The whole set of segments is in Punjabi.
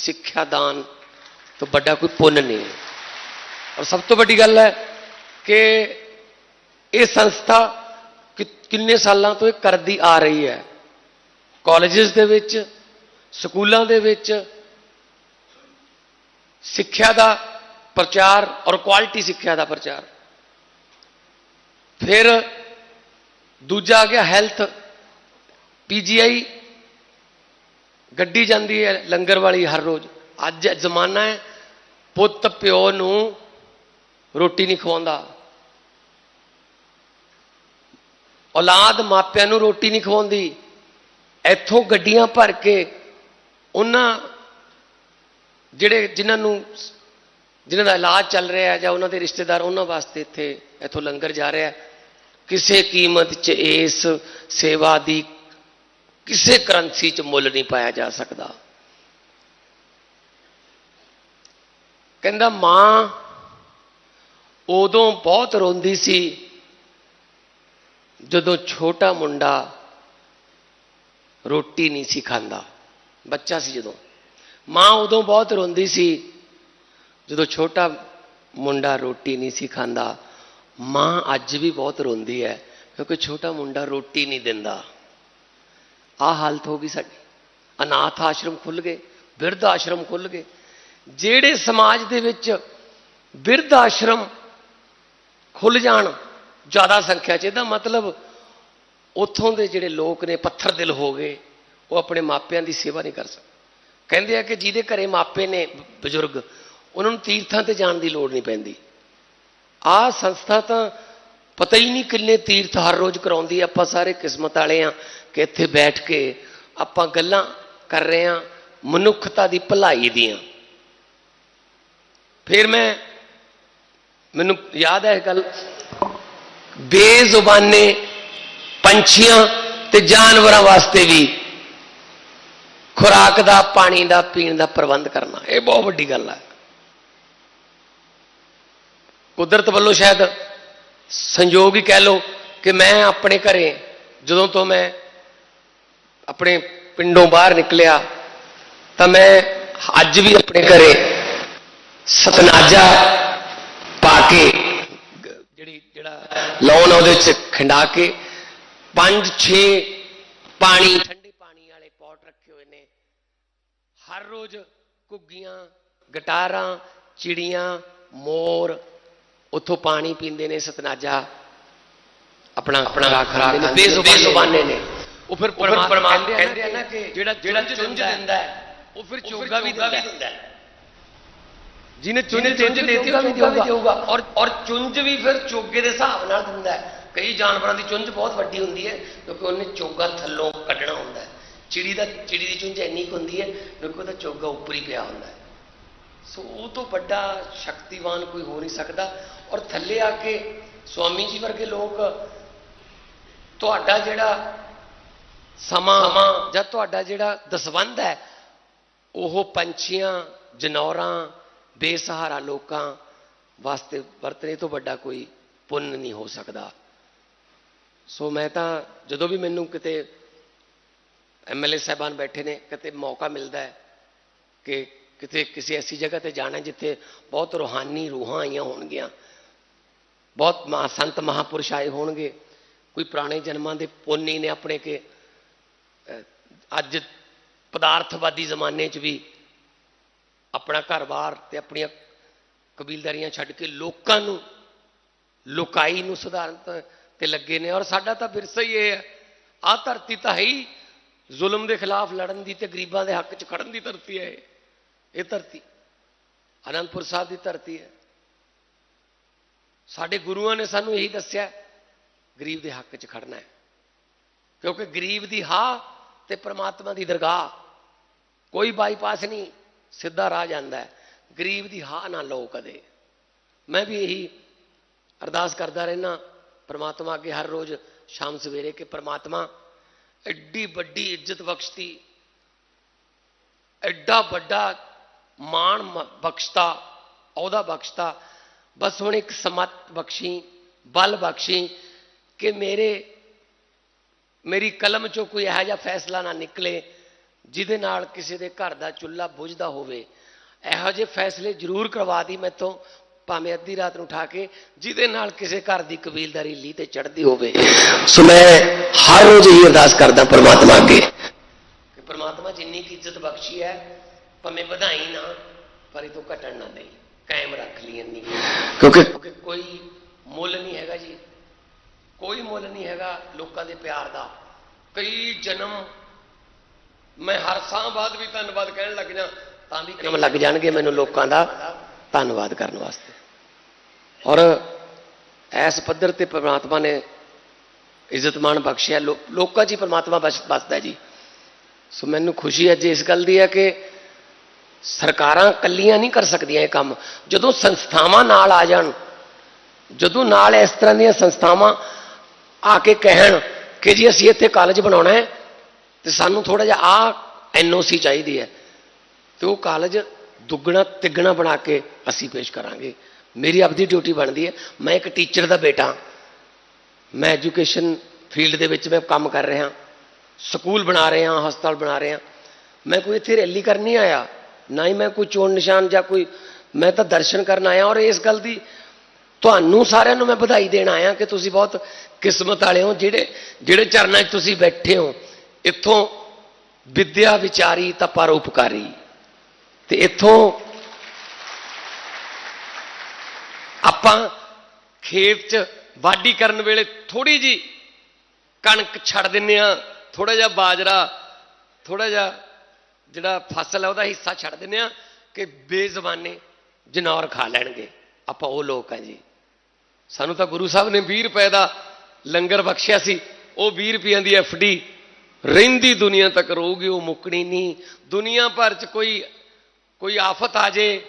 ਸਿੱਖਿਆ ਦਾਨ ਤੋਂ ਵੱਡਾ ਕੋਈ ਪੁੰਨ ਨਹੀਂ। ਹੈ ਔਰ ਸਭ ਤੋਂ ਵੱਡੀ ਗੱਲ ਹੈ ਕਿ ਇਹ ਸੰਸਥਾ ਕਿ- ਕਿੰਨੇ ਸਾਲਾਂ ਤੋਂ ਇਹ ਕਰਦੀ ਆ ਰਹੀ ਹੈ। ਕਾਲਜਸ ਦੇ ਵਿੱਚ, ਸਕੂਲਾਂ ਦੇ ਵਿੱਚ ਸਿੱਖਿਆ ਦਾ ਪ੍ਰਚਾਰ ਔਰ ਕੁਆਲਿਟੀ ਸਿੱਖਿਆ ਦਾ ਪ੍ਰਚਾਰ। ਫਿਰ ਦੂਜਾ ਆ ਗਿਆ ਹੈਲਥ, ਪੀਜੀਆਈ ਗੱਡੀ ਜਾਂਦੀ ਹੈ ਲੰਗਰ ਵਾਲੀ ਹਰ ਰੋਜ਼। ਅੱਜ ਜ਼ਮਾਨਾ ਹੈ, ਪੁੱਤ ਪਿਓ ਨੂੰ ਰੋਟੀ ਨਹੀਂ ਖਵਾਉਂਦਾ। ਔਲਾਦ ਮਾਪਿਆਂ ਨੂੰ ਰੋਟੀ ਨਹੀਂ ਖਵਾਉਂਦੀ। ਇੱਥੋਂ ਗੱਡੀਆਂ ਭਰ ਕੇ ਉਹਨਾਂ ਜਿਹੜੇ ਜਿਨ੍ਹਾਂ ਨੂੰ ਜਿਨ੍ਹਾਂ ਦਾ ਇਲਾਜ ਚੱਲ ਰਿਹਾ ਹੈ ਜਾਂ ਉਹਨਾਂ ਦੇ ਰਿਸ਼ਤੇਦਾਰ ਉਹਨਾਂ ਵਾਸਤੇ ਇੱਥੇ, ਇੱਥੋਂ ਲੰਗਰ ਜਾ ਰਿਹਾ ਕਿਸੇ ਕੀਮਤ 'ਚ ਇਸ ਸੇਵਾ ਦੀ ਕਿਸੇ ਕਰੰਸੀ 'ਚ ਮੁੱਲ ਨਹੀਂ ਪਾਇਆ ਜਾ ਸਕਦਾ। ਕਹਿੰਦਾ, ਮਾਂ, ਉਦੋਂ ਬਹੁਤ ਰੋਂਦੀ ਸੀ, ਜਦੋਂ ਛੋਟਾ ਮੁੰਡਾ ਰੋਟੀ ਨਹੀਂ ਸੀ ਖਾਂਦਾ, ਬੱਚਾ ਸੀ ਜਦੋਂ। ਮਾਂ ਉਦੋਂ ਬਹੁਤ ਰੋਂਦੀ ਸੀ, ਜਦੋਂ ਛੋਟਾ ਮੁੰਡਾ ਰੋਟੀ ਨਹੀਂ ਸੀ ਖਾਂਦਾ। ਮਾਂ ਅੱਜ ਵੀ ਬਹੁਤ ਰੋਂਦੀ ਹੈ, ਕਿਉਂਕਿ ਛੋਟਾ ਮੁੰਡਾ ਰੋਟੀ ਨਹੀਂ ਦਿੰਦਾ। ਆਹ ਹਾਲਤ ਹੋ ਗਈ ਸਾਡੀ। ਅਨਾਥ ਆਸ਼ਰਮ ਖੁੱਲ ਗਏ, ਬਿਰਧ ਆਸ਼ਰਮ ਖੁੱਲ ਗਏ। ਜਿਹੜੇ ਸਮਾਜ ਦੇ ਵਿੱਚ ਬਿਰਧ ਆਸ਼ਰਮ ਖੁੱਲ ਜਾਣ, ਜ਼ਿਆਦਾ ਸੰਖਿਆ 'ਚ, ਇਹਦਾ ਮਤਲਬ ਉੱਥੋਂ ਦੇ ਜਿਹੜੇ ਲੋਕ ਨੇ, ਪੱਥਰ ਦਿਲ ਹੋ ਗਏ, ਉਹ ਆਪਣੇ ਮਾਪਿਆਂ ਦੀ ਸੇਵਾ ਨਹੀਂ ਕਰ ਸਕਦੇ। ਕਹਿੰਦੇ ਆ ਕਿ ਜਿਹਦੇ ਘਰੇ ਮਾਪੇ ਨੇ, ਬਜ਼ੁਰਗ, ਉਹਨਾਂ ਨੂੰ ਤੀਰਥਾਂ ਤੇ ਜਾਣ ਦੀ ਲੋੜ ਨਹੀਂ ਪੈਂਦੀ। ਆਹ ਸੰਸਥਾ ਤਾਂ ਪਤਾ ਹੀ ਨਹੀਂ ਕਿੰਨੇ ਤੀਰਥ ਹਰ ਰੋਜ਼ ਕਰਾਉਂਦੀ ਆਪਾਂ ਸਾਰੇ ਕਿਸਮਤ ਵਾਲੇ ਆ। ਕਿ ਇੱਥੇ ਬੈਠ ਕੇ ਆਪਾਂ ਗੱਲਾਂ ਕਰ ਰਹੇ ਹਾਂ, ਮਨੁੱਖਤਾ ਦੀ ਭਲਾਈ ਦੀਆਂ। ਫਿਰ ਮੈਂ, ਮੈਨੂੰ ਯਾਦ ਹੈ ਇਹ ਗੱਲ, ਬੇਜ਼ੁਬਾਨੇ ਪੰਛੀਆਂ ਤੇ ਜਾਨਵਰਾਂ ਵਾਸਤੇ ਵੀ ਖੁਰਾਕ ਦਾ, ਪਾਣੀ ਦਾ, ਪੀਣ ਦਾ ਪ੍ਰਬੰਧ ਕਰਨਾ, ਇਹ ਬਹੁਤ ਵੱਡੀ ਗੱਲ ਹੈ ਕੁਦਰਤ ਵੱਲੋਂ ਸ਼ਾਇਦ ਸੰਯੋਗ ਹੀ ਕਹਿ ਲਓ ਕਿ ਮੈਂ ਆਪਣੇ ਘਰੇ ਜਦੋਂ ਤੋਂ ਮੈਂ ਆਪਣੇ ਪਿੰਡੋਂ ਬਾਹਰ ਨਿਕਲਿਆ ਤਾਂ ਮੈਂ ਅੱਜ ਵੀ ਆਪਣੇ ਘਰੇ ਸਤਨਾਜਾ ਪਾ ਕੇ ਜਿਹੜੀ ਜਿਹੜਾ ਲਾਉਣ ਉਹਦੇ ਵਿੱਚ ਖਿੰਡਾ ਕੇ ਪੰਜ ਛੇ ਪਾਣੀ ਠੰਡੇ ਪਾਣੀ ਵਾਲੇ ਪੌਟ ਰੱਖੇ ਹੋਏ ਨੇ। ਹਰ ਰੋਜ਼ ਘੁੱਗੀਆਂ ਗਟਾਰਾਂ ਚਿੜੀਆਂ ਮੋਰ ਉੱਥੋਂ ਪਾਣੀ ਪੀਂਦੇ ਨੇ ਸਤਨਾਜਾ। ਆਪਣਾ ਆਪਣਾ ਖਰਾਕ ਬੇਜ਼ੁਬਾਨੇ ਨੇ। ਉਹ ਫਿਰ ਪਰਮਾਤਮਾ ਕਹਿੰਦੇ ਆ ਨਾ ਕਿ ਜਿਹੜਾ ਜਿਹੜਾ ਚੁੰਝ ਦਿੰਦਾ ਹੈ ਉਹ ਫਿਰ ਚੋਗਾ ਵੀ ਦਿੰਦਾ ਹੈ। ਜਿਹਨੇ ਚੁੰਝ ਚੁੰਝ ਦੇਤੀ ਉਹ ਵੀ ਦੇਊਗਾ ਔਰ ਔਰ ਚੁੰਝ ਵੀ ਫਿਰ ਚੋਗੇ ਦੇ ਹਿਸਾਬ ਨਾਲ ਦਿੰਦਾ ਹੈ। ਕਈ ਜਾਨਵਰਾਂ ਦੀ ਚੁੰਝ ਬਹੁਤ ਵੱਡੀ ਹੁੰਦੀ ਹੈ ਕਿਉਂਕਿ ਉਹਨੇ ਚੋਗਾ ਥੱਲੋਂ ਕੱਢਣਾ ਹੁੰਦਾ ਹੈ। ਚਿੜੀ ਦਾ ਚਿੜੀ ਦੀ ਚੁੰਝ ਇੰਨੀ ਕੁ ਹੁੰਦੀ ਹੈ ਕਿਉਂਕਿ ਉਹਦਾ ਚੋਗਾ ਉੱਪਰ ਹੀ ਪਿਆ ਹੁੰਦਾ ਹੈ। ਸੋ ਉਹ ਤੋਂ ਵੱਡਾ ਸ਼ਕਤੀਵਾਨ ਕੋਈ ਹੋ ਨਹੀਂ ਸਕਦਾ। ਔਰ ਥੱਲੇ ਆ ਕੇ ਸਵਾਮੀ ਜੀ ਵਰਗੇ ਲੋਕ ਤੁਹਾਡਾ ਜਿਹੜਾ ਸਮਾਂ ਜਾਂ ਤੁਹਾਡਾ ਜਿਹੜਾ ਦਸਵੰਧ ਹੈ ਉਹ ਪੰਛੀਆਂ ਜਨੌਰਾਂ ਬੇਸਹਾਰਾ ਲੋਕਾਂ ਵਾਸਤੇ ਵਰਤਨੇ ਤੋਂ ਵੱਡਾ ਕੋਈ ਪੁੰਨ ਨਹੀਂ ਹੋ ਸਕਦਾ। ਸੋ ਮੈਂ ਤਾਂ ਜਦੋਂ ਵੀ ਮੈਨੂੰ ਕਿਤੇ ਐਮਐਲਏ ਸਾਹਿਬਾਨ ਬੈਠੇ ਨੇ ਕਿਤੇ ਮੌਕਾ ਮਿਲਦਾ ਹੈ ਕਿ ਕਿਤੇ ਕਿਸੇ ਐਸੀ ਜਗ੍ਹਾ ਤੇ ਜਾਣਾ ਹੈ ਜਿੱਥੇ ਬਹੁਤ ਰੂਹਾਨੀ ਰੂਹਾਂ ਆਈਆਂ ਹੋਣਗੀਆਂ ਬਹੁਤ ਸੰਤ ਮਹਾਪੁਰਸ਼ ਆਏ ਹੋਣਗੇ ਕੋਈ ਪੁਰਾਣੇ ਜਨਮਾਂ ਦੇ ਪੁੰਨੀ ਨੇ ਆਪਣੇ ਕੇ ਅੱਜ ਪਦਾਰਥਵਾਦੀ ਜ਼ਮਾਨੇ 'ਚ ਵੀ ਆਪਣਾ ਘਰ-ਬਾਰ ਤੇ ਆਪਣੀਆਂ ਕਬੀਲਦਾਰੀਆਂ ਛੱਡ ਕੇ ਲੋਕਾਂ ਨੂੰ, ਲੋਕਾਈ ਨੂੰ ਸੁਧਾਰਨ ਤੇ- ਲੱਗੇ ਨੇ ਔਰ ਸਾਡਾ ਤਾਂ ਵਿਰਸਾ ਹੀ ਇਹ ਹੈ, ਆਹ ਧਰਤੀ ਤਾਂ ਹੈ ਹੀ ਜ਼ੁਲਮ ਦੇ ਖਿਲਾਫ ਲੜਨ ਦੀ ਤੇ ਗਰੀਬਾਂ ਦੇ ਹੱਕ 'ਚ ਖੜਨ ਦੀ ਧਰਤੀ ਹੈ ਇਹ। ਇਹ ਧਰਤੀ, ਅਨੰਦਪੁਰ ਸਾਹਿਬ ਦੀ ਧਰਤੀ ਹੈ। ਸਾਡੇ ਗੁਰੂਆਂ ਨੇ ਸਾਨੂੰ ਇਹੀ ਦੱਸਿਆ, ਗਰੀਬ ਦੇ ਹੱਕ 'ਚ ਖੜਨਾ ਹੈ। ਕਿਉਂਕਿ ਗਰੀਬ ਦੀ ਹਾ ਤੇ ਪ੍ਰਮਾਤਮਾ ਦੀ ਦਰਗਾਹ। ਕੋਈ ਬਾਈਪਾਸ ਨਹੀਂ, ਸਿੱਧਾ ਰਾਹ ਜਾਂਦਾ ਗਰੀਬ ਦੀ ਹਾਂ ਨਾ ਲਓ ਕਦੇ। ਮੈਂ ਵੀ ਇਹੀ ਅਰਦਾਸ ਕਰਦਾ ਰਹਿਣਾ ਪ੍ਰਮਾਤਮਾ ਅੱਗੇ ਹਰ ਰੋਜ਼ ਸ਼ਾਮ ਸਵੇਰੇ ਕਿ ਪ੍ਰਮਾਤਮਾ ਐਡੀ ਵੱਡੀ ਇੱਜ਼ਤ ਬਖਸ਼ਤੀ, ਐਡਾ ਵੱਡਾ ਮਾਣ ਬਖਸ਼ਤਾ, ਅਹੁਦਾ ਬਖਸ਼ਤਾ। ਬਸ ਹੁਣ ਇੱਕ ਸਮਤ ਬਖਸ਼ੀ, ਬਲ ਬਖਸ਼ੀ ਕਿ ਮੇਰੇ ਮੇਰੀ ਕਲਮ ਚੋਂ ਕੋਈ ਇਹੋ ਜਿਹਾ ਫੈਸਲਾ ਨਾ ਨਿਕਲੇ ਜਿਹਦੇ ਨਾਲ ਕਿਸੇ ਦੇ ਘਰ ਦਾ ਚੁੱਲ੍ਹਾ ਬੁਝਦਾ ਹੋਵੇ। ਇਹੋ ਜਿਹੇ ਫੈਸਲੇ ਜ਼ਰੂਰ ਕਰਵਾ ਦੀ ਮੈਥੋਂ ਭਾਵੇਂ ਅੱਧੀ ਰਾਤ ਨੂੰ ਉਠਾ ਕੇ ਜਿਹਦੇ ਨਾਲ ਕਿਸੇ ਘਰ ਦੀ ਕਬੀਲਦਾਰੀ ਲੀ ਤੇ ਚੜ੍ਹਦੀ ਹੋਵੇ। ਸੋ ਮੈਂ ਹਰ ਰੋਜ਼ ਇਹ ਅਰਦਾਸ ਕਰਦਾ ਪਰਮਾਤਮਾ ਅੱਗੇ। ਕਿ ਪਰਮਾਤਮਾ ਜਿੰਨੀ ਕੀ ਇੱਜ਼ਤ ਬਖਸ਼ੀ ਹੈ ਭਾਵੇਂ ਵਧਾਈ ਨਾ ਪਰ ਇਹ ਤੋਂ ਘਟਣ ਨਾ ਦੇਈ। ਕਾਇਮ ਰੱਖ ਲਈ ਇੰਨੀ। ਕਿਉਂਕਿ ਕੋਈ ਮੁੱਲ ਨਹੀਂ ਹੈਗਾ ਜੀ। ਕੋਈ ਮੁੱਲ ਨਹੀਂ ਹੈਗਾ ਲੋਕਾਂ ਦੇ ਪਿਆਰ ਦਾ ਕਈ ਜਨਮ ਮੈਂ ਹਰ ਸਾਹ ਬਾਅਦ ਵੀ ਧੰਨਵਾਦ ਕਹਿਣ ਲੱਗ ਜਾ ਤਾਂ ਵੀ ਜਨਮ ਲੱਗ ਜਾਣਗੇ ਮੈਨੂੰ ਲੋਕਾਂ ਦਾ ਧੰਨਵਾਦ ਕਰਨ ਵਾਸਤੇ ਔਰ ਐਸ ਪੱਧਰ ਤੇ ਪ੍ਰਮਾਤਮਾ ਨੇ ਇੱਜ਼ਤ ਮਾਣ ਬਖਸ਼ਿਆ ਲੋ- ਲੋਕਾਂ 'ਚ ਹੀ ਪ੍ਰਮਾਤਮਾ ਬਸ ਬਸਦਾ ਜੀ ਸੋ ਮੈਨੂੰ ਖੁਸ਼ੀ ਅੱਜ ਇਸ ਗੱਲ ਦੀ ਹੈ ਕਿ ਸਰਕਾਰਾਂ ਕੱਲੀਆਂ ਨਹੀਂ ਕਰ ਸਕਦੀਆਂ ਇਹ ਕੰਮ ਜਦੋਂ ਸੰਸਥਾਵਾਂ ਨਾਲ ਆ ਜਾਣ ਜਦੋਂ ਨਾਲ ਇਸ ਤਰ੍ਹਾਂ ਦੀਆਂ ਸੰਸਥਾਵਾਂ ਆ ਕੇ ਕਹਿਣ ਕਿ ਜੀ ਅਸੀਂ ਇੱਥੇ ਕਾਲਜ ਬਣਾਉਣਾ ਹੈ ਤੇ ਸਾਨੂੰ ਥੋੜਾ ਜਿਹਾ ਆ ਐਨਓਸੀ ਚਾਹੀਦੀ ਹੈ। ਤੇ ਉਹ ਕਾਲਜ ਦੁੱਗਣਾ ਤਿੱਗਣਾ ਬਣਾ ਕੇ ਅਸੀਂ ਪੇਸ਼ ਕਰਾਂਗੇ। ਮੇਰੀ ਆਪਦੀ ਡਿਊਟੀ ਬਣਦੀ ਹੈ। ਮੈਂ ਇੱਕ ਟੀਚਰ ਦਾ ਬੇਟਾ ਮੈਂ ਐਜੂਕੇਸ਼ਨ ਫੀਲਡ ਦੇ ਵਿੱਚ ਮੈਂ ਕੰਮ ਕਰ ਰਿਹਾ ਸਕੂਲ ਬਣਾ ਰਿਹਾ ਹਸਪਤਾਲ ਬਣਾ ਰਿਹਾ ਮੈਂ ਕੋਈ ਇੱਥੇ ਰੈਲੀ ਕਰਨ ਨਹੀਂ ਆਇਆ। ਨਾ ਹੀ ਮੈਂ ਕੋਈ ਚੋਣ ਨਿਸ਼ਾਨ ਜਾਂ ਕੋਈ ਮੈਂ ਤਾਂ ਦਰਸ਼ਨ ਕਰਨ ਆਇਆ ਔਰ ਇਸ ਗੱਲ ਦੀ ਤੁਹਾਨੂੰ ਸਾਰਿਆਂ ਨੂੰ ਮੈਂ ਵਧਾਈ ਦੇਣ ਆਇਆ ਕਿ ਤੁਸੀਂ ਬਹੁਤ ਕਿਸਮਤ ਵਾਲੇ ਹੋ, ਜਿਹੜੇ ਜਿਹੜੇ ਚਰਨਾਂ 'ਚ ਤੁਸੀਂ ਬੈਠੇ ਹੋ, ਇੱਥੋਂ ਵਿਦਿਆ ਵਿਚਾਰੀ ਤਾਂ ਪਰਉਪਕਾਰੀ ਤੇ ਇੱਥੋਂ ਆਪਾਂ ਖੇਤ 'ਚ ਵਾਢੀ ਕਰਨ ਵੇਲੇ ਥੋੜੀ ਜੀ ਕਣਕ ਛੱਡ ਦਿੰਨੇ ਆ ਥੋੜਾ ਜਿਹਾ ਬਾਜਰਾ ਥੋੜਾ ਜਿਹਾ ਜਿਹੜਾ ਫਸਲ ਹੈ ਉਹਦਾ ਹਿੱਸਾ ਛੱਡ ਦਿੰਨੇ ਆ ਕਿ ਬੇਜ਼ਬਾਨੇ ਜਨੌਰ ਖਾ ਲੈਣਗੇ। ਆਪਾਂ ਉਹ ਲੋਕ ਆ ਜੀ। ਸਾਨੂੰ ਤਾਂ ਗੁਰੂ ਸਾਹਿਬ ਨੇ 20 ਰੁਪਏ ਦਾ ਲੰਗਰ ਬਖਸ਼ਿਆ ਸੀ। ਉਹ 20 ਰੁਪਈਆਂ ਦੀ ਐਫਡੀ ਰਹਿੰਦੀ ਦੁਨੀਆ ਤੱਕ ਰਹੂਗੀ, ਉਹ ਮੁੱਕਣੀ ਨਹੀਂ। ਦੁਨੀਆ ਭਰ 'ਚ ਕੋਈ ਕੋਈ ਆਫਤ ਆ ਜੇ,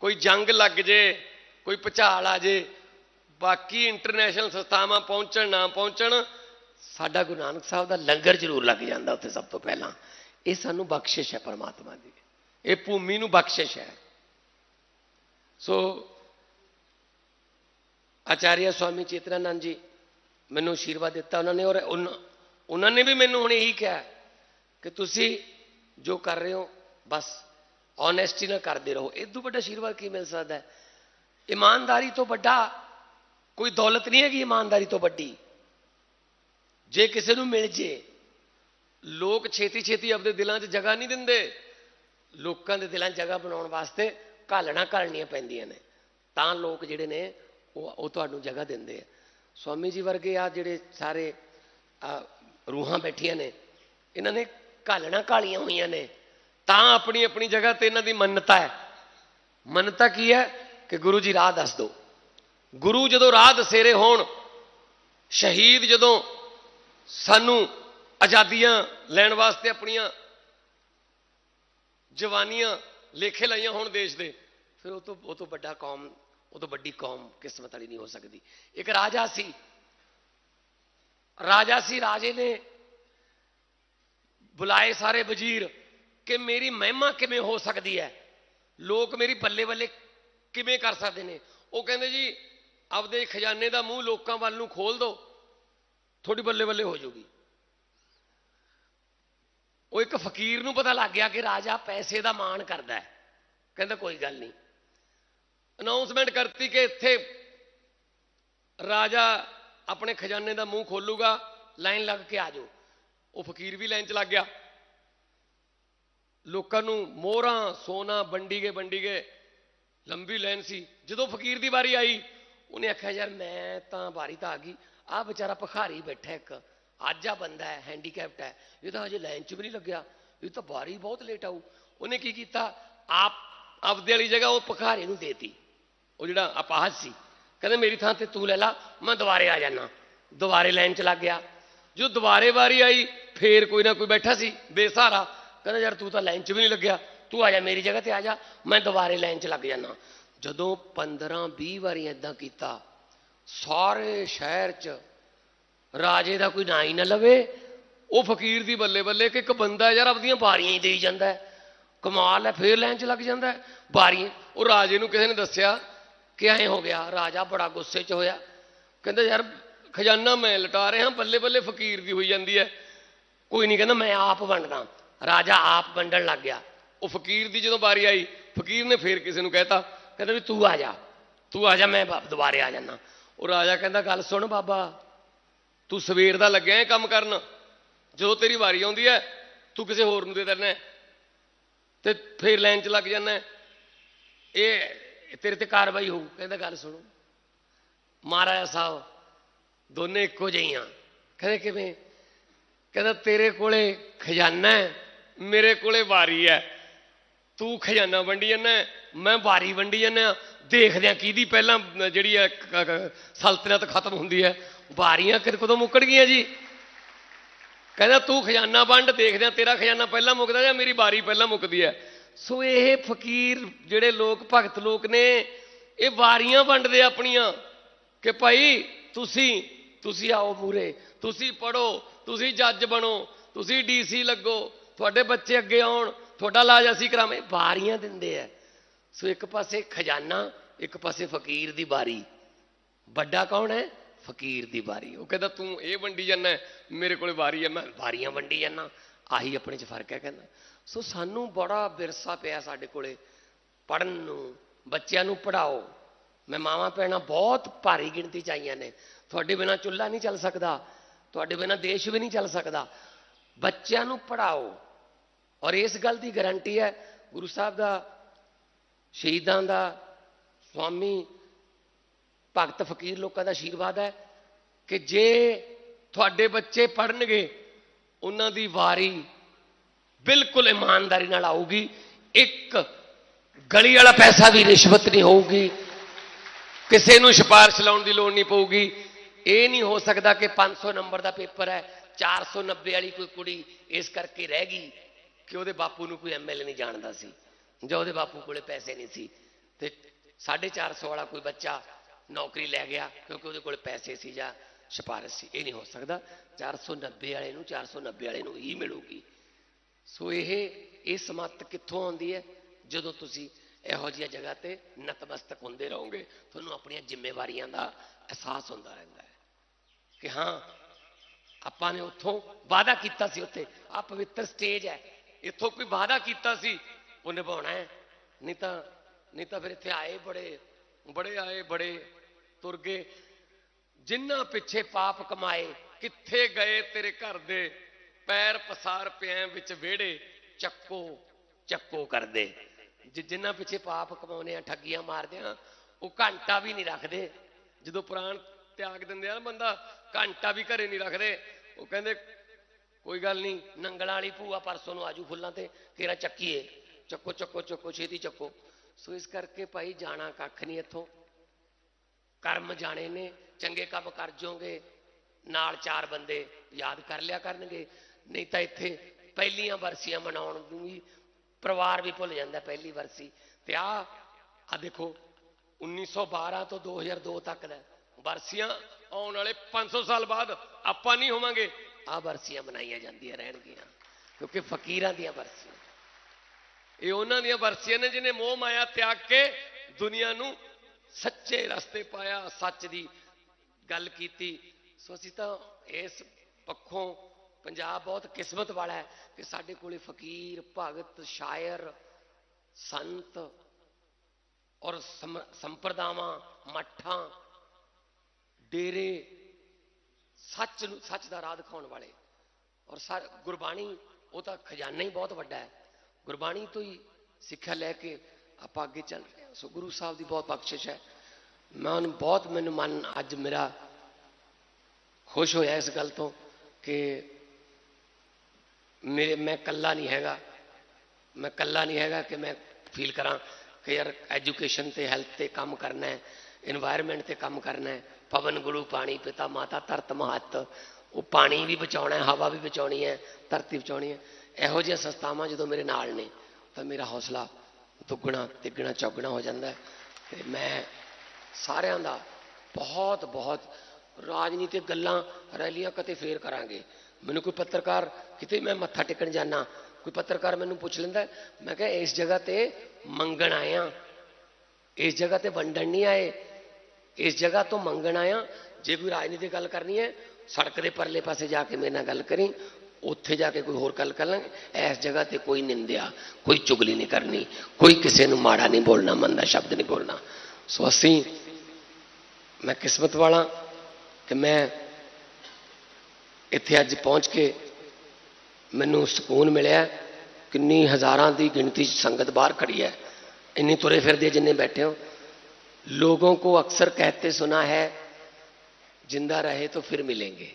ਕੋਈ ਜੰਗ ਲੱਗ ਜੇ, ਕੋਈ ਭੁਚਾਲ ਆ ਜੇ, ਬਾਕੀ ਇੰਟਰਨੈਸ਼ਨਲ ਸੰਸਥਾਵਾਂ ਪਹੁੰਚਣ, ਨਾ ਪਹੁੰਚਣ, ਸਾਡਾ ਗੁਰੂ ਨਾਨਕ ਸਾਹਿਬ ਦਾ ਲੰਗਰ ਜ਼ਰੂਰ ਲੱਗ ਜਾਂਦਾ ਉੱਥੇ ਸਭ ਤੋਂ ਪਹਿਲਾਂ। ਇਹ ਸਾਨੂੰ ਬਖਸ਼ਿਸ਼ ਹੈ ਪਰਮਾਤਮਾ ਦੀ। ਇਹ ਭੂਮੀ ਨੂੰ ਬਖਸ਼ਿਸ਼ ਹੈ। ਸੋ ਆਚਾਰੀਆ ਸਵਾਮੀ ਚੇਤਨਾਨੰਦ ਜੀ ਮੈਨੂੰ ਆਸ਼ੀਰਵਾਦ ਦਿੱਤਾ ਉਹਨਾਂ ਨੇ ਔਰ ਉਨ- ਉਹਨਾਂ ਨੇ ਵੀ ਮੈਨੂੰ ਹੁਣ ਇਹੀ ਕਿਹਾ ਕਿ ਤੁਸੀਂ ਜੋ ਕਰ ਰਹੇ ਹੋ, ਬਸ ਓਨੈਸਟੀ ਨਾਲ ਕਰਦੇ ਰਹੋ। ਇਹ ਤੋਂ ਵੱਡਾ ਆਸ਼ੀਰਵਾਦ ਕੀ ਮਿਲ ਸਕਦਾ ਹੈ? ਇਮਾਨਦਾਰੀ ਤੋਂ ਵੱਡਾ ਕੋਈ ਦੌਲਤ ਨਹੀਂ ਹੈਗੀ ਇਮਾਨਦਾਰੀ ਤੋਂ ਵੱਡੀ। ਜੇ ਕਿਸੇ ਨੂੰ ਮਿਲ ਜੇ, ਲੋਕ ਛੇਤੀ ਛੇਤੀ ਆਪਣੇ ਦਿਲਾਂ 'ਚ ਜਗ੍ਹਾ ਨਹੀਂ ਦਿੰਦੇ। ਲੋਕਾਂ ਦੇ ਦਿਲਾਂ 'ਚ ਜਗ੍ਹਾ ਬਣਾਉਣ ਵਾਸਤੇ ਘਾਲਣਾ ਘਾਲਣੀਆਂ ਪੈਂਦੀਆਂ ਨੇ। ਤਾਂ ਲੋਕ ਜਿਹੜੇ ਨੇ ਉਹ ਉਹ ਤੁਹਾਨੂੰ ਜਗ੍ਹਾ ਦਿੰਦੇ ਆ। ਸਵਾਮੀ ਜੀ ਵਰਗੇ ਆ ਜਿਹੜੇ ਸਾਰੇ ਆ, ਰੂਹਾਂ ਬੈਠੀਆਂ ਨੇ ਇਹਨਾਂ ਨੇ ਘਾਲਣਾ ਘਾਲੀਆਂ ਹੋਈਆਂ ਨੇ। ਤਾਂ ਆਪਣੀ ਆਪਣੀ ਜਗ੍ਹਾ ਤੇ ਇਹਨਾਂ ਦੀ ਮੰਨਤਾ ਹੈ। ਮੰਨਤਾ ਕੀ ਹੈ? ਕਿ ਗੁਰੂ ਜੀ ਰਾਹ ਦੱਸ ਦਿਓ। ਗੁਰੂ ਜਦੋਂ ਰਾਹ ਦਸੇਰੇ ਹੋਣ ਸ਼ਹੀਦ ਜਦੋਂ ਸਾਨੂੰ ਆਜ਼ਾਦੀਆਂ ਲੈਣ ਵਾਸਤੇ ਆਪਣੀਆਂ ਜਵਾਨੀਆਂ ਲੇਖੇ ਲਾਈਆਂ ਹੋਣ ਦੇਸ਼ ਦੇ ਫਿਰ ਉਹ ਤੋਂ ਉਹ ਤੋਂ ਵੱਡਾ ਕੌਮ ਉਹ ਤੋਂ ਵੱਡੀ ਕੌਮ ਕਿਸਮਤ ਵਾਲੀ ਨਹੀਂ ਹੋ ਸਕਦੀ। ਇੱਕ ਰਾਜਾ ਸੀ। ਰਾਜਾ ਸੀ, ਰਾਜੇ ਨੇ ਬੁਲਾਏ ਸਾਰੇ ਵਜ਼ੀਰ ਕਿ ਮੇਰੀ ਮਹਿਮਾ ਕਿਵੇਂ ਹੋ ਸਕਦੀ ਹੈ? ਲੋਕ ਮੇਰੀ ਬੱਲੇ ਬੱਲੇ ਕਿਵੇਂ ਕਰ ਸਕਦੇ ਨੇ? ਉਹ ਕਹਿੰਦੇ ਜੀ, ਆਪਦੇ ਖਜ਼ਾਨੇ ਦਾ ਮੂੰਹ ਲੋਕਾਂ ਵੱਲ ਨੂੰ ਖੋਲ ਦਿਓ ਥੋੜੀ ਬੱਲੇ ਬੱਲੇ ਹੋ ਜਾਊਗੀ। ਉਹ ਇੱਕ ਫਕੀਰ ਨੂੰ ਪਤਾ ਲੱਗ ਗਿਆ ਕਿ ਰਾਜਾ ਪੈਸੇ ਦਾ ਮਾਣ ਕਰਦਾ ਹੈ। ਕਹਿੰਦਾ ਕੋਈ ਗੱਲ ਨਹੀਂ। ਅਨਾਉਂਸਮੈਂਟ ਕਰਤੀ ਕਿ ਇੱਥੇ ਰਾਜਾ ਆਪਣੇ ਖਜ਼ਾਨੇ ਦਾ ਮੂੰਹ ਖੋਲੂਗਾ, ਲਾਈਨ ਲੱਗ ਕੇ ਆ ਜਾਓ। ਉਹ ਫਕੀਰ ਵੀ ਲਾਈਨ 'ਚ ਲੱਗ ਗਿਆ। ਲੋਕਾਂ ਨੂੰ ਮੋਹਰਾਂ, ਸੋਨਾ ਵੰਡੀ ਗਏ ਵੰਡੀ ਗਏ ਲੰਬੀ ਲਾਈਨ ਸੀ। ਜਦੋਂ ਫਕੀਰ ਦੀ ਵਾਰੀ ਆਈ, ਉਹਨੇ ਆਖਿਆ, ਯਾਰ, ਮੈਂ ਤਾਂ ਵਾਰੀ ਤਾਂ ਆ ਗਈ। ਆ ਵਿਚਾਰਾ ਭਖਾਰੀ ਬੈਠਾ ਇੱਕ। ਅੱਜ ਆ ਬੰਦਾ ਹੈ ਹੈਂਡੀਕੈਪਟ ਹੈ। ਇਹ ਤਾਂ ਹਜੇ ਲਾਈਨ 'ਚ ਵੀ ਨਹੀਂ ਲੱਗਿਆ। ਇਹ ਤਾਂ ਵਾਰੀ ਬਹੁਤ ਲੇਟ ਆਊ। ਉਹਨੇ ਕੀ ਕੀਤਾ? ਆਪ, ਆਪਦੇ ਵਾਲੀ ਜਗ੍ਹਾ ਉਹ ਭਖਾਰੀ ਨੂੰ ਦੇਤੀ। ਉਹ ਜਿਹੜਾ ਅਪਾਹਜ ਸੀ, ਕਹਿੰਦਾ ਮੇਰੀ ਥਾਂ ਤੇ ਤੂੰ ਲੈ ਲਾ, ਮੈਂ ਦੁਬਾਰੇ ਆ ਜਾਣਾ ਦੁਬਾਰੇ ਲਾਈਨ 'ਚ ਲੱਗ ਗਿਆ। ਜੋ ਦੁਬਾਰੇ ਵਾਰੀ ਆਈ, ਫੇਰ ਕੋਈ ਨਾ ਕੋਈ ਬੈਠਾ ਸੀ, ਬੇਸਹਾਰਾ। ਕਹਿੰਦਾ ਯਾਰ ਤੂੰ ਤਾਂ ਲਾਈਨ 'ਚ ਵੀ ਨਹੀਂ ਲੱਗਿਆ। ਤੂੰ ਆ ਜਾ, ਮੇਰੀ ਜਗ੍ਹਾ ਤੇ ਆ ਜਾ, ਮੈਂ ਦੁਬਾਰੇ ਲਾਈਨ 'ਚ ਲੱਗ ਜਾਣਾ ਜਦੋਂ 15 20 ਵਾਰੀ ਇਦਾਂ ਕੀਤਾ, ਸਾਰੇ ਸ਼ਹਿਰ 'ਚ ਰਾਜੇ ਦਾ ਕੋਈ ਨਾਂ ਹੀ ਨਾ ਲਵੇ। ਉਹ ਫਕੀਰ ਦੀ ਬੱਲੇ ਬੱਲੇ ਕਿ ਇੱਕ ਬੰਦਾ ਯਾਰ ਆਪਦੀਆਂ ਬਾਰੀਆਂ ਹੀ ਦੇਈ ਜਾਂਦਾ ਕਮਾਲ ਹੈ, ਫੇਰ ਲਾਈਨ 'ਚ ਲੱਗ ਜਾਂਦਾ ਹੈ। ਬਾਰੀਆਂ, ਉਹ ਰਾਜੇ ਨੂੰ ਕਿਸੇ ਨੇ ਦੱਸਿਆ ਕਿ ਐਂ ਹੋ ਗਿਆ, ਰਾਜਾ ਬੜਾ ਗੁੱਸੇ 'ਚ ਹੋਇਆ। ਕਹਿੰਦਾ, ਯਾਰ, ਖਜ਼ਾਨਾ ਮੈਂ ਲਟਾ ਰਿਹਾ, ਬੱਲੇ ਬੱਲੇ ਫਕੀਰ ਦੀ ਹੋਈ ਜਾਂਦੀ ਹੈ ਕੋਈ ਨਹੀਂ ਕਹਿੰਦਾ, ਮੈਂ ਆਪ ਵੰਡਦਾ। ਰਾਜਾ ਆਪ ਵੰਡਣ ਲੱਗ ਗਿਆ। ਉਹ ਫਕੀਰ ਦੀ ਜਦੋਂ ਵਾਰੀ ਆਈ, ਫਕੀਰ ਨੇ ਫੇਰ ਕਿਸੇ ਨੂੰ ਕਹਿਤਾ, ਕਹਿੰਦਾ ਵੀ ਤੂੰ ਆ ਜਾ, ਤੂੰ ਆ ਜਾ, ਮੈਂ ਦੁਬਾਰੇ ਆ ਜਾਣਾ ਉਹ ਰਾਜਾ ਕਹਿੰਦਾ, ਗੱਲ ਸੁਣ ਬਾਬਾ, ਤੂੰ ਸਵੇਰ ਦਾ ਲੱਗਿਆ ਹੈ ਕੰਮ ਕਰਨ। ਜਦੋਂ ਤੇਰੀ ਵਾਰੀ ਆਉਂਦੀ ਹੈ ਤੂੰ ਕਿਸੇ ਹੋਰ ਨੂੰ ਦੇ ਦਿੰਦਾ ਤੇ ਫੇਰ ਲਾਈਨ 'ਚ ਲੱਗ ਜਾਂਦਾ ਇਹ ਤੇਰੇ ਤੇ ਕਾਰਵਾਈ ਹੋਊ, ਕਹਿੰਦਾ ਗੱਲ ਸੁਣੋ। ਮਹਾਰਾਜਾ ਸਾਹਿਬ ਦੋਨੇ ਇੱਕੋ ਜਿਹੀਆਂ ਕਹਿੰਦੇ ਕਿਵੇਂ? ਕਹਿੰਦਾ ਤੇਰੇ ਕੋਲੇ ਖਜ਼ਾਨਾ ਹੈ, ਮੇਰੇ ਕੋਲੇ ਵਾਰੀ ਹੈ। ਤੂੰ ਖਜ਼ਾਨਾ ਵੰਡੀ ਜਾਂਦਾ ਮੈਂ ਵਾਰੀ ਵੰਡੀ ਜਾਂਦਾ ਦੇਖਦੇ ਆ ਕਿਹਦੀ ਪਹਿਲਾਂ ਜਿਹੜੀ ਹੈ ਕ- ਸਲਤਨਤ ਖਤਮ ਹੁੰਦੀ ਹੈ। ਵਾਰੀਆਂ ਕਿਦ, ਕਦੋਂ ਮੁੱਕਣ ਗਈਆਂ ਜੀ? ਕਹਿੰਦਾ ਤੂੰ ਖਜ਼ਾਨਾ ਵੰਡ, ਦੇਖਦੇ ਆ ਤੇਰਾ ਖਜ਼ਾਨਾ ਪਹਿਲਾਂ ਮੁੱਕਦਾ ਜਾਂ ਮੇਰੀ ਵਾਰੀ ਪਹਿਲਾਂ ਮੁੱਕਦੀ ਹੈ। ਸੋ ਇਹ ਫਕੀਰ ਜਿਹੜੇ ਲੋਕ, ਭਗਤ ਲੋਕ ਨੇ, ਇਹ ਵਾਰੀਆਂ ਵੰਡਦੇ ਆਪਣੀਆਂ ਕਿ ਭਾਈ ਤੁਸੀਂ ਤੁਸੀਂ ਆਓ ਮੂਰੇ ਤੁਸੀਂ ਪੜੋ ਤੁਸੀਂ ਜੱਜ ਬਣੋ, ਤੁਸੀਂ ਡੀਸੀ ਲੱਗੋ, ਤੁਹਾਡੇ ਬੱਚੇ ਅੱਗੇ ਆਉਣ, ਤੁਹਾਡਾ ਇਲਾਜ ਅਸੀਂ ਕਰਾਵੇਂ ਵਾਰੀਆਂ ਦਿੰਦੇ ਆ। ਸੋ ਇੱਕ ਪਾਸੇ ਖਜ਼ਾਨਾ, ਇੱਕ ਪਾਸੇ ਫਕੀਰ ਦੀ ਵਾਰੀ। ਵੱਡਾ ਕੌਣ ਹੈ? ਫਕੀਰ ਦੀ ਵਾਰੀ। ਉਹ ਕਹਿੰਦਾ, ਤੂੰ ਇਹ ਵੰਡੀ ਜਾਂਦਾ ਮੇਰੇ ਕੋਲੇ ਵਾਰੀ ਹੈ, ਮੈਂ ਵਾਰੀਆਂ ਵੰਡੀ ਜਾਂਦਾ। ਆਹੀ ਆਪਣੇ 'ਚ ਫ਼ਰਕ ਹੈ, ਕਹਿੰਦਾ। ਸੋ ਸਾਨੂੰ ਬੜਾ ਵਿਰਸਾ ਪਿਆ ਸਾਡੇ ਕੋਲੇ ਪੜਨ ਨੂੰ, ਬੱਚਿਆਂ ਨੂੰ ਪੜਾਓ ਮੈਂ ਮਾਵਾਂ ਭੈਣਾਂ ਬਹੁਤ ਭਾਰੀ ਗਿਣਤੀ ਚ ਆਈਆਂ ਨੇ। ਤੁਹਾਡੇ ਬਿਨਾ ਚੁੱਲ੍ਹਾ ਨਹੀਂ ਚੱਲ ਸਕਦਾ, ਤੁਹਾਡੇ ਬਿਨਾ ਦੇਸ਼ ਵੀ ਨਹੀਂ ਚੱਲ ਸਕਦਾ। ਬੱਚਿਆਂ ਨੂੰ ਪੜਾਓ ਔਰ ਇਸ ਗੱਲ ਦੀ ਗਾਰੰਟੀ ਹੈ, ਗੁਰੂ ਸਾਹਿਬ ਦਾ, ਸ਼ਹੀਦਾਂ ਦਾ, ਸਵਾਮੀ ਭਗਤ ਫਕੀਰ ਲੋਕਾਂ ਦਾ ਆਸ਼ੀਰਵਾਦ ਹੈ ਕਿ ਜੇ ਤੁਹਾਡੇ ਬੱਚੇ ਪੜਨਗੇ ਉਹਨਾਂ ਦੀ ਵਾਰੀ ਬਿਲਕੁਲ ਇਮਾਨਦਾਰੀ ਨਾਲ ਆਊਗੀ, ਇੱਕ ਗਲੀ ਵਾਲਾ ਪੈਸਾ ਵੀ ਰਿਸ਼ਵਤ ਨਹੀਂ ਹੋਊਗੀ, ਕਿਸੇ ਨੂੰ ਸਿਫਾਰਿਸ਼ ਲਾਉਣ ਦੀ ਲੋੜ ਨਹੀਂ ਪਊਗੀ। ਇਹ ਨਹੀਂ ਹੋ ਸਕਦਾ ਕਿ 500 ਨੰਬਰ ਦਾ ਪੇਪਰ ਹੈ 490 ਵਾਲੀ ਕੋਈ ਕੁੜੀ ਇਸ ਕਰਕੇ ਰਹਿ ਗਈ ਕਿ ਉਹਦੇ ਬਾਪੂ ਨੂੰ ਕੋਈ ਐਮਐਲਏ ਨਹੀਂ ਜਾਣਦਾ ਸੀ, ਜਾਂ ਉਹਦੇ ਬਾਪੂ ਕੋਲੇ ਪੈਸੇ ਨਹੀਂ ਸੀ। ਤੇ 450 ਵਾਲਾ ਕੋਈ ਬੱਚਾ ਨੌਕਰੀ ਲੈ ਗਿਆ ਕਿਉਂਕਿ ਉਹਦੇ ਕੋਲ ਪੈਸੇ ਸੀ ਜਾਂ ਸਿਫਾਰਿਸ਼ ਸੀ। ਇਹ ਨਹੀਂ ਹੋ ਸਕਦਾ। 490 ਵਾਲੇ ਨੂੰ 490 ਵਾਲੇ ਨੂੰ ਹੀ ਮਿਲੂਗੀ। ਸੋ ਇਹ ਇਹ ਸਮੱਤ ਕਿੱਥੋਂ ਆਉਂਦੀ ਹੈ? ਜਦੋਂ ਤੁਸੀਂ ਇਹੋ ਜਿਹੀਆਂ ਜਗ੍ਹਾ ਤੇ ਨਤਮਸਤਕ ਹੁੰਦੇ ਰਹੋਗੇ, ਤੁਹਾਨੂੰ ਆਪਣੀਆਂ ਜ਼ਿੰਮੇਵਾਰੀਆਂ ਦਾ ਅਹਿਸਾਸ ਹੁੰਦਾ ਰਹਿੰਦਾ ਹੈ ਕਿ ਹਾਂ, ਆਪਾਂ ਨੇ ਉੱਥੋਂ ਵਾਅਦਾ ਕੀਤਾ ਸੀ ਉੱਥੇ। ਆ ਪਵਿੱਤਰ ਸਟੇਜ ਹੈ। ਇੱਥੋਂ ਕੋਈ ਵਾਅਦਾ ਕੀਤਾ ਸੀ, ਉਹ ਨਿਭਾਉਣਾ ਹੈ। ਨਹੀਂ ਤਾਂ ਨਹੀਂ ਤਾਂ ਫਿਰ ਇੱਥੇ ਆਏ ਬੜੇ ਬੜੇ ਆਏ, ਬੜੇ ਤੁਰ ਗਏ। ਜਿੰਨਾ ਪਿੱਛੇ ਪਾਪ ਕਮਾਏ, ਕਿੱਥੇ ਗਏ ਤੇਰੇ ਘਰ ਦੇ? ਪੈਰ ਪਸਾਰ ਪਿਆਂ ਵਿੱਚ ਵਿਹੜੇ ਚੱਕੋ ਚੱਕੋ ਕਰਦੇ। ਜਿ- ਜਿੰਨਾ ਪਿੱਛੇ ਪਾਪ ਕਮਾਉਨੇ ਆ, ਠੱਗੀਆਂ ਮਾਰਦੇ ਆ, ਉਹ ਘੰਟਾ ਵੀ ਨਹੀਂ ਰੱਖਦੇ। ਜਦੋਂ ਪ੍ਰਾਣ ਤਿਆਗ ਦਿੰਦੇ ਆ ਨਾ ਬੰਦਾ, ਘੰਟਾ ਵੀ ਘਰੇ ਨਹੀਂ ਰੱਖਦੇ। ਉਹ ਕਹਿੰਦੇ, ਕੋਈ ਗੱਲ ਨਹੀਂ, ਨੰਗਲਾਂ ਵਾਲੀ ਭੂਆ ਪਰਸੋਂ ਨੂੰ ਆਜੂ ਫੁੱਲਾਂ ਤੇ ਤੇਰਾ ਚੱਕੀਏ? ਚੱਕੋ ਚੱਕੋ ਚੱਕੋ, ਛੇਤੀ ਚੱਕੋ। ਸੋ ਇਸ ਕਰਕੇ ਭਾਈ ਜਾਣਾ ਕੱਖ ਨਹੀਂ ਇੱਥੋਂ। ਕਰਮ ਜਾਣੇ ਨੇ, ਚੰਗੇ ਕੰਮ ਕਰ ਜੋਗੇ ਨਾਲ ਚਾਰ ਬੰਦੇ ਯਾਦ ਕਰ ਲਿਆ ਕਰਨਗੇ। ਨਹੀਂ ਤਾਂ ਇੱਥੇ ਪਹਿਲੀਆਂ ਵਰਸੀਆਂ ਮਨਾਉਣ ਨੂੰ ਵੀ ਪਰਿਵਾਰ ਵੀ ਭੁੱਲ ਜਾਂਦਾ ਪਹਿਲੀ ਵਰਸੀ। ਤੇ ਆ ਆ ਦੇਖੋ 1912 ਤੋਂ 2002 ਤੱਕ ਦਾ ਵਰਸੀਆਂ ਆਉਣ ਵਾਲੇ 500 ਸਾਲ ਬਾਅਦ ਆਪਾਂ ਨਹੀਂ ਹੋਵਾਂਗੇ। ਆ ਵਰਸੀਆਂ ਮਨਾਈਆਂ ਜਾਂਦੀਆਂ ਰਹਿਣਗੀਆਂ, ਕਿਉਂਕਿ ਫਕੀਰਾਂ ਦੀਆਂ ਵਰਸੀਆਂ। ਇਹ ਉਹਨਾਂ ਦੀਆਂ ਵਰਸੀਆਂ ਨੇ ਜਿਹਨੇ ਮੋਹ ਮਾਇਆ ਤਿਆਗ ਕੇ ਦੁਨੀਆ ਨੂੰ ਸੱਚੇ ਰਸਤੇ ਪਾਇਆ, ਸੱਚ ਦੀ ਗੱਲ ਕੀਤੀ। ਸੋ ਅਸੀਂ ਤਾਂ ਇਸ ਪੱਖੋਂ ਪੰਜਾਬ ਬਹੁਤ ਕਿਸਮਤ ਵਾਲਾ ਹੈ ਕਿ ਸਾਡੇ ਕੋਲੇ ਫਕੀਰ, ਭਗਤ, ਸ਼ਾਇਰ, ਸੰਤ ਔਰ ਸਮ- ਸੰਪਰਦਾਵਾਂ, ਮੱਠਾਂ, ਡੇਰੇ ਸੱਚ ਨੂੰ, ਸੱਚ ਦਾ ਰਾਹ ਦਿਖਾਉਣ ਵਾਲੇ। ਔਰ ਸਰ, ਗੁਰਬਾਣੀ ਉਹ ਤਾਂ ਖਜ਼ਾਨਾ ਹੀ ਬਹੁਤ ਵੱਡਾ ਹੈ। ਗੁਰਬਾਣੀ ਤੋਂ ਹੀ ਸਿੱਖਿਆ ਲੈ ਕੇ ਆਪਾਂ ਅੱਗੇ ਚੱਲ ਰਹੇ ਹਾਂ। ਸੋ ਗੁਰੂ ਸਾਹਿਬ ਦੀ ਬਹੁਤ ਬਖਸ਼ਿਸ਼ ਹੈ। ਮੈਂ ਉਹਨੂੰ ਬਹੁਤ, ਮੈਨੂੰ ਮਨ ਅੱਜ ਮੇਰਾ ਖੁਸ਼ ਹੋਇਆ ਇਸ ਗੱਲ ਤੋਂ ਕਿ ਮੇਰੇ ਮੈਂ ਕੱਲਾ ਨਹੀਂ ਹੈਗਾ। ਮੈਂ ਕੱਲਾ ਨਹੀਂ ਹੈਗਾ ਕਿ ਮੈਂ ਫੀਲ ਕਰਾਂ ਕਿ ਯਾਰ ਐਜੂਕੇਸ਼ਨ ਤੇ ਹੈਲਥ ਤੇ ਕੰਮ ਕਰਨਾ ਹੈ এনवायरमेंट ਤੇ ਕੰਮ ਕਰਨਾ ਹੈ। ਪਵਨ, ਗੁਰੂ, ਪਾਣੀ, ਪਿਤਾ, ਮਾਤਾ, ਧਰਤ, ਮਹੱਤ। ਉਹ ਪਾਣੀ ਵੀ ਬਚਾਉਣਾ ਹੈ, ਹਵਾ ਵੀ ਬਚਾਉਣੀ ਹੈ, ਧਰਤੀ ਬਚਾਉਣੀ ਹੈ। ਇਹੋ ਜਿਹੀਆਂ ਸੰਸਥਾਵਾਂ ਜਦੋਂ ਮੇਰੇ ਨਾਲ ਨੇ, ਤਾਂ ਮੇਰਾ ਹੌਸਲਾ ਦੁੱਗਣਾ, ਤਿੱਗਣਾ, ਚੌਗਣਾ ਹੋ ਜਾਂਦਾ ਹੈ। ਤੇ ਮੈਂ ਸਾਰਿਆਂ ਦਾ ਬਹੁਤ ਬਹੁਤ ਰਾਜਨੀਤਿਕ ਗੱਲਾਂ, ਰੈਲੀਆਂ ਕਦੇ ਫੇਰ ਕਰਾਂਗੇ। ਮੈਨੂੰ ਕੋਈ ਪੱਤਰਕਾਰ ਕਿਤੇ ਮੈਂ ਮੱਥਾ ਟੇਕਣ ਜਾਣਾ ਕੋਈ ਪੱਤਰਕਾਰ ਮੈਨੂੰ ਪੁੱਛ ਲੈਂਦਾ, ਮੈਂ ਕਿਹਾ, ਇਸ ਜਗ੍ਹਾ ਤੇ ਮੰਗਣ ਆਇਆ? ਇਸ ਜਗ੍ਹਾ ਤੇ ਵੰਡਣ ਨਹੀਂ ਆਏ? ਇਸ ਜਗ੍ਹਾ ਤੋਂ ਮੰਗਣ ਆਇਆ? ਜੇ ਕੋਈ ਰਾਜਨੀਤੀ ਗੱਲ ਕਰਨੀ ਹੈ, ਸੜਕ ਦੇ ਪਰਲੇ ਪਾਸੇ ਜਾ ਕੇ ਮੇਰੇ ਨਾਲ ਗੱਲ ਕਰੀ, ਉੱਥੇ ਜਾ ਕੇ ਕੋਈ ਹੋਰ ਗੱਲ ਕਰ ਲਾਂਗੇ। ਇਸ ਜਗ੍ਹਾ ਤੇ ਕੋਈ ਨਿੰਦਿਆ, ਕੋਈ ਚੁਗਲੀ ਨਹੀਂ ਕਰਨੀ, ਕੋਈ ਕਿਸੇ ਨੂੰ ਮਾੜਾ ਨਹੀਂ ਬੋਲਣਾ ਮੰਦਾ ਸ਼ਬਦ ਨਹੀਂ ਬੋਲਣਾ। ਸੋ ਅਸੀਂ, ਮੈਂ ਕਿਸਮਤ ਵਾਲਾ ਕਿ ਮੈਂ इतने अज पहुँच के मैं सुून मिले कि हज़ार की गिनती संगत बहर खड़ी है इन्नी तुरे फिर जिन्हें बैठे हो लोगों को अक्सर कहते सुना है ज़िंदा रहे तो फिर मिलेंगे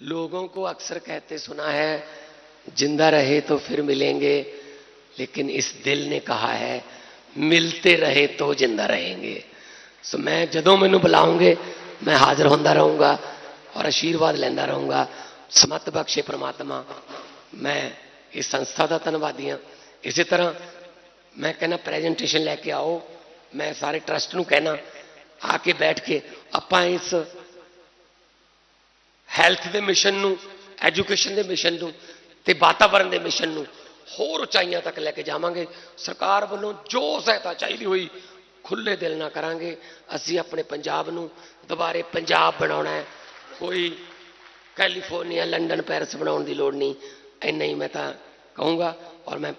लोगों को अक्सर कहते सुना है ज़िंदा रहे तो फिर मिलेंगे लेकिन इस दिल ने कहा है मिलते रहे तो ज़िंदा रहेंगे सो मैं जदों मैं बुलाऊँगे मैं हाजिर होंदा रहूँगा ਔਰ ਆਸ਼ੀਰਵਾਦ ਲੈਂਦਾ ਰਹੂੰਗਾ। ਸਮਤ ਬਖਸ਼ੇ ਪ੍ਰਮਾਤਮਾ। ਮੈਂ ਇਸ ਸੰਸਥਾ ਦਾ ਧੰਨਵਾਦੀ ਹਾਂ। ਇਸੇ ਤਰ੍ਹਾਂ ਮੈਂ ਕਹਿੰਦਾ ਪ੍ਰੈਜੈਂਟੇਸ਼ਨ ਲੈ ਕੇ ਆਓ। ਮੈਂ ਸਾਰੇ ਟਰਸਟ ਨੂੰ ਕਹਿਣਾ, ਆ ਕੇ ਬੈਠ ਕੇ ਆਪਾਂ ਇਸ ਹੈਲਥ ਦੇ ਮਿਸ਼ਨ ਨੂੰ ਐਜੂਕੇਸ਼ਨ ਦੇ ਮਿਸ਼ਨ ਨੂੰ ਤੇ ਵਾਤਾਵਰਣ ਦੇ ਮਿਸ਼ਨ ਨੂੰ ਹੋਰ ਉਚਾਈਆਂ ਤੱਕ ਲੈ ਕੇ ਜਾਵਾਂਗੇ। ਸਰਕਾਰ ਵੱਲੋਂ ਜੋ ਸਹਾਇਤਾ ਚਾਹੀਦੀ ਹੋਈ ਖੁੱਲੇ ਦਿਲ ਨਾਲ ਕਰਾਂਗੇ। ਅਸੀਂ ਆਪਣੇ ਪੰਜਾਬ ਨੂੰ ਦੁਬਾਰੇ ਪੰਜਾਬ ਬਣਾਉਣਾ ਹੈ। ਕੋਈ ਕੈਲੀਫੋਰਨੀਆ ਲੰਡਨ ਪੈਰਿਸ ਬਣਾਉਣ ਦੀ ਲੋੜ ਨਹੀਂ। ਇੰਨਾ ਹੀ ਮੈਂ ਤਾਂ ਕਹੂੰਗਾ। ਔਰ ਮੈਂ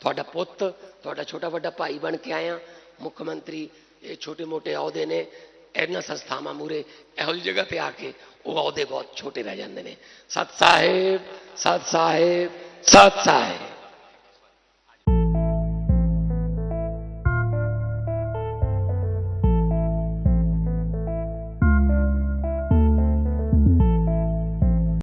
ਤੁਹਾਡਾ ਪੁੱਤ, ਤੁਹਾਡਾ ਛੋਟਾ ਵੱਡਾ ਭਾਈ ਬਣ ਕੇ ਆਇਆ। ਮੁੱਖ ਮੰਤਰੀ, ਇਹ ਛੋਟੇ ਮੋਟੇ ਅਹੁਦੇ ਨੇ। ਇਹਨਾਂ ਸੰਸਥਾਵਾਂ ਮੂਰੇ ਇਹੋ ਜਿਹੀ ਜਗ੍ਹਾ ਤੇ ਆ ਕੇ ਉਹ ਅਹੁਦੇ ਬਹੁਤ ਛੋਟੇ ਰਹਿ ਜਾਂਦੇ ਨੇ। ਸਤ ਸਾਹਿਬ ਸਤ ਸਾਹਿਬ ਸਤ ਸਾਹਿਬ।